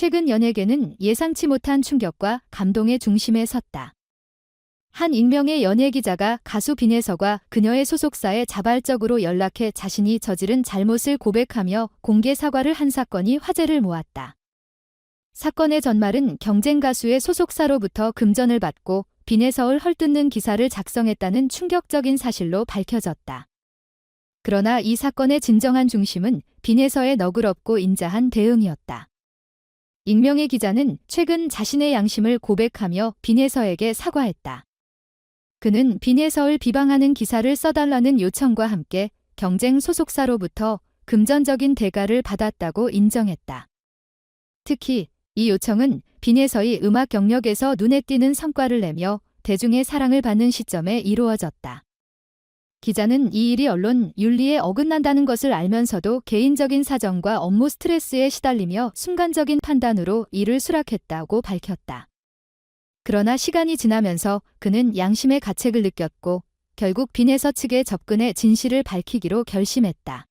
최근 연예계는 예상치 못한 충격과 감동의 중심에 섰다. 한 익명의 연예 기자가 가수 빈혜서가 그녀의 소속사에 자발적으로 연락해 자신이 저지른 잘못을 고백하며 공개 사과를 한 사건이 화제를 모았다. 사건의 전말은 경쟁 가수의 소속사로부터 금전을 받고 빈혜서를 헐뜯는 기사를 작성했다는 충격적인 사실로 밝혀졌다. 그러나 이 사건의 진정한 중심은 빈혜서의 너그럽고 인자한 대응이었다. 익명의 기자는 최근 자신의 양심을 고백하며 빈혜서에게 사과했다. 그는 빈혜서를 비방하는 기사를 써달라는 요청과 함께 경쟁 소속사로부터 금전적인 대가를 받았다고 인정했다. 특히 이 요청은 빈혜서의 음악 경력에서 눈에 띄는 성과를 내며 대중의 사랑을 받는 시점에 이루어졌다. 기자는 이 일이 언론 윤리에 어긋난다는 것을 알면서도 개인적인 사정과 업무 스트레스에 시달리며 순간적인 판단으로 이를 수락했다고 밝혔다. 그러나 시간이 지나면서 그는 양심의 가책을 느꼈고 결국 빈혜서 측에 접근해 진실을 밝히기로 결심했다.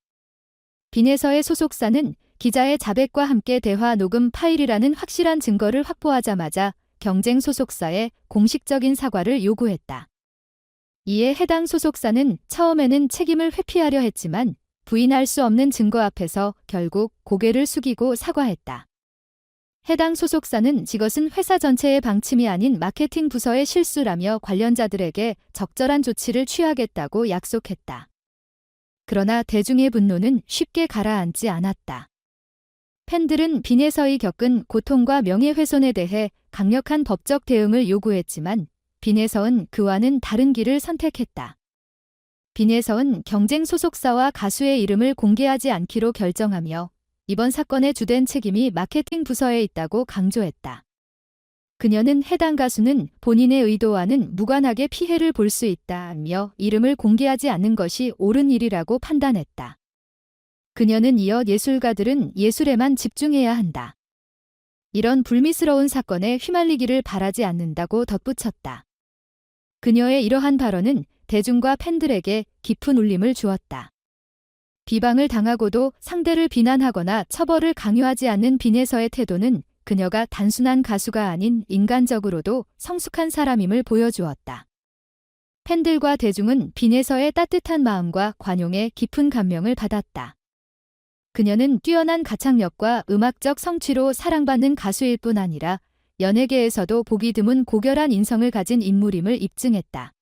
빈혜서의 소속사는 기자의 자백과 함께 대화 녹음 파일이라는 확실한 증거를 확보하자마자 경쟁 소속사에 공식적인 사과를 요구했다. 이에 해당 소속사는 처음에는 책임을 회피하려 했지만 부인할 수 없는 증거 앞에서 결국 고개를 숙이고 사과했다. 해당 소속사는 이것은 회사 전체의 방침이 아닌 마케팅 부서의 실수라며 관련자들에게 적절한 조치를 취하겠다고 약속했다. 그러나 대중의 분노는 쉽게 가라앉지 않았다. 팬들은 빈에서의 겪은 고통과 명예훼손에 대해 강력한 법적 대응을 요구했지만 빈에서은 그와는 다른 길을 선택했다. 빈에서은 경쟁 소속사와 가수의 이름을 공개하지 않기로 결정하며 이번 사건의 주된 책임이 마케팅 부서에 있다고 강조했다. 그녀는 해당 가수는 본인의 의도와는 무관하게 피해를 볼 수 있다며 이름을 공개하지 않는 것이 옳은 일이라고 판단했다. 그녀는 이어 예술가들은 예술에만 집중해야 한다. 이런 불미스러운 사건에 휘말리기를 바라지 않는다고 덧붙였다. 그녀의 이러한 발언은 대중과 팬들에게 깊은 울림을 주었다. 비방을 당하고도 상대를 비난하거나 처벌을 강요하지 않는 빈에서의 태도는 그녀가 단순한 가수가 아닌 인간적으로도 성숙한 사람임을 보여주었다. 팬들과 대중은 빈에서의 따뜻한 마음과 관용에 깊은 감명을 받았다. 그녀는 뛰어난 가창력과 음악적 성취로 사랑받는 가수일 뿐 아니라 연예계에서도 보기 드문 고결한 인성을 가진 인물임을 입증했다.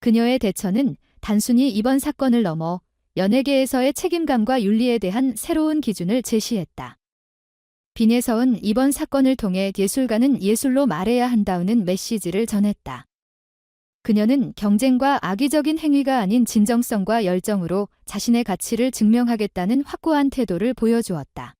그녀의 대처는 단순히 이번 사건을 넘어 연예계에서의 책임감과 윤리에 대한 새로운 기준을 제시했다. 빈에서은 이번 사건을 통해 예술가는 예술로 말해야 한다는 메시지를 전했다. 그녀는 경쟁과 악의적인 행위가 아닌 진정성과 열정으로 자신의 가치를 증명하겠다는 확고한 태도를 보여주었다.